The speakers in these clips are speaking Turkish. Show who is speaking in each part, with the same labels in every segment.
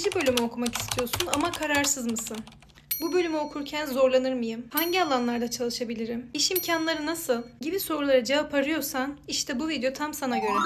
Speaker 1: Psikoloji bölümü okumak istiyorsun ama kararsız mısın? Bu bölümü okurken zorlanır mıyım? Hangi alanlarda çalışabilirim? İş imkanları nasıl? Gibi sorulara cevap arıyorsan işte bu video tam sana göre.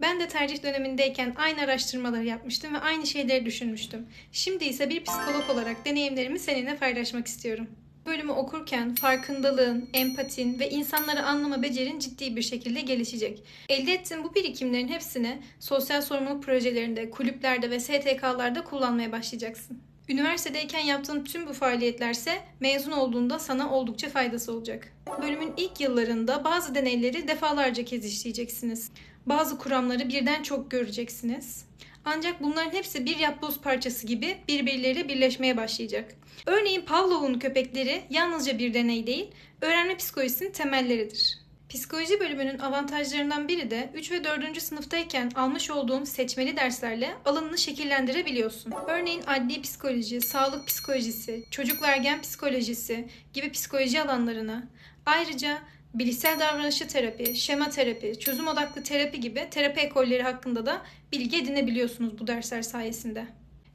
Speaker 1: Ben de tercih dönemindeyken aynı araştırmaları yapmıştım ve aynı şeyleri düşünmüştüm. Şimdi ise bir psikolog olarak deneyimlerimi seninle paylaşmak istiyorum. Bölümü okurken farkındalığın, empatin ve insanları anlama becerin ciddi bir şekilde gelişecek. Elde ettiğin bu birikimlerin hepsini sosyal sorumluluk projelerinde, kulüplerde ve STK'larda kullanmaya başlayacaksın. Üniversitedeyken yaptığın tüm bu faaliyetlerse mezun olduğunda sana oldukça faydası olacak. Bölümün ilk yıllarında bazı deneyleri defalarca kez işleyeceksiniz. Bazı kuramları birden çok göreceksiniz. Ancak bunların hepsi bir yapboz parçası gibi birbirleriyle birleşmeye başlayacak. Örneğin Pavlov'un köpekleri yalnızca bir deney değil, öğrenme psikolojisinin temelleridir. Psikoloji bölümünün avantajlarından biri de 3 ve 4. sınıftayken almış olduğun seçmeli derslerle alanını şekillendirebiliyorsun. Örneğin adli psikoloji, sağlık psikolojisi, çocuk ve ergen psikolojisi gibi psikoloji alanlarına, ayrıca bilişsel davranışçı terapi, şema terapi, çözüm odaklı terapi gibi terapi ekolleri hakkında da bilgi edinebiliyorsunuz bu dersler sayesinde.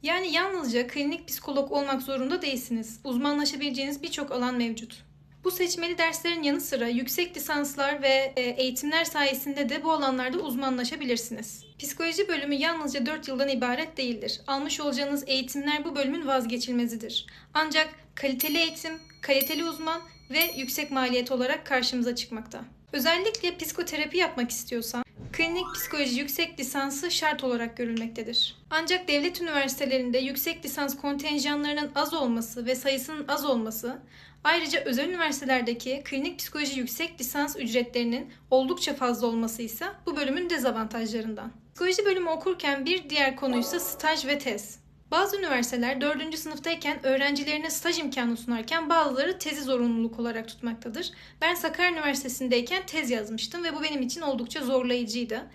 Speaker 1: Yani yalnızca klinik psikolog olmak zorunda değilsiniz. Uzmanlaşabileceğiniz birçok alan mevcut. Bu seçmeli derslerin yanı sıra yüksek lisanslar ve e, eğitimler sayesinde de bu alanlarda uzmanlaşabilirsiniz. Psikoloji bölümü yalnızca 4 yıldan ibaret değildir. Almış olacağınız eğitimler bu bölümün vazgeçilmezidir. Ancak kaliteli eğitim, kaliteli uzman ve yüksek maliyet olarak karşımıza çıkmakta. Özellikle psikoterapi yapmak istiyorsan klinik psikoloji yüksek lisansı şart olarak görülmektedir. Ancak devlet üniversitelerinde yüksek lisans kontenjanlarının az olması ve sayısının az olması Ayrıca özel üniversitelerdeki klinik psikoloji yüksek lisans ücretlerinin oldukça fazla olması ise bu bölümün dezavantajlarından. Psikoloji bölümü okurken bir diğer konuysa staj ve tez. Bazı üniversiteler 4. sınıftayken öğrencilerine staj imkanı sunarken bazıları tezi zorunluluk olarak tutmaktadır. Ben Sakarya Üniversitesi'ndeyken tez yazmıştım ve bu benim için oldukça zorlayıcıydı.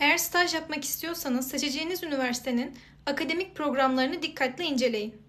Speaker 1: Eğer staj yapmak istiyorsanız seçeceğiniz üniversitenin akademik programlarını dikkatle inceleyin.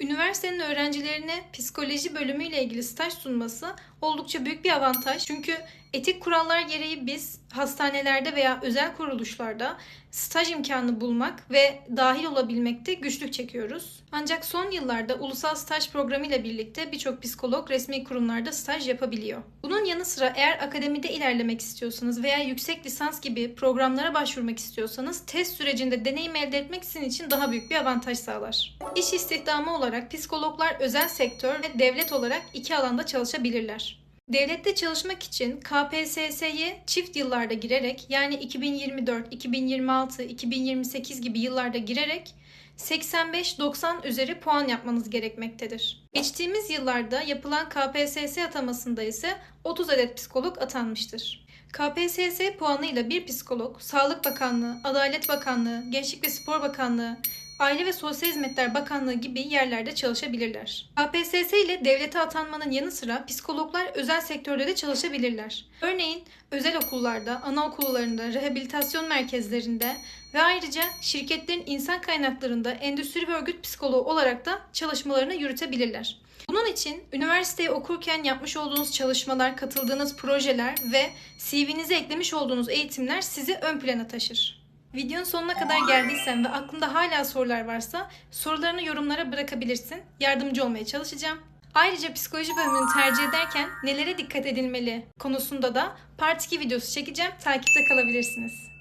Speaker 1: Üniversitenin öğrencilerine psikoloji bölümüyle ilgili staj sunması oldukça büyük bir avantaj. Çünkü etik kurallar gereği biz hastanelerde veya özel kuruluşlarda staj imkanı bulmak ve dahil olabilmekte güçlük çekiyoruz. Ancak son yıllarda ulusal staj programı ile birlikte birçok psikolog resmi kurumlarda staj yapabiliyor. Bunun yanı sıra eğer akademide ilerlemek istiyorsanız veya yüksek lisans gibi programlara başvurmak istiyorsanız test sürecinde deneyim elde etmek sizin için daha büyük bir avantaj sağlar. İş istihdamı olarak psikologlar özel sektör ve devlet olarak iki alanda çalışabilirler. Devlette çalışmak için KPSS'ye çift yıllarda girerek yani 2024, 2026, 2028 gibi yıllarda girerek 85-90 üzeri puan yapmanız gerekmektedir. Geçtiğimiz yıllarda yapılan KPSS atamasında ise 30 adet psikolog atanmıştır. KPSS puanıyla bir psikolog, Sağlık Bakanlığı, Adalet Bakanlığı, Gençlik ve Spor Bakanlığı, Aile ve Sosyal Hizmetler Bakanlığı gibi yerlerde çalışabilirler. KPSS ile devlete atanmanın yanı sıra psikologlar özel sektörde de çalışabilirler. Örneğin özel okullarda, anaokullarında, rehabilitasyon merkezlerinde ve ayrıca şirketlerin insan kaynaklarında endüstri ve örgüt psikoloğu olarak da çalışmalarını yürütebilirler. Bunun için üniversiteyi okurken yapmış olduğunuz çalışmalar, katıldığınız projeler ve CV'nize eklemiş olduğunuz eğitimler sizi ön plana taşır. Videonun sonuna kadar geldiysen ve aklında hala sorular varsa sorularını yorumlara bırakabilirsin. Yardımcı olmaya çalışacağım. Ayrıca psikoloji bölümünü tercih ederken nelere dikkat edilmeli konusunda da Part 2 videosu çekeceğim. Takipte kalabilirsiniz.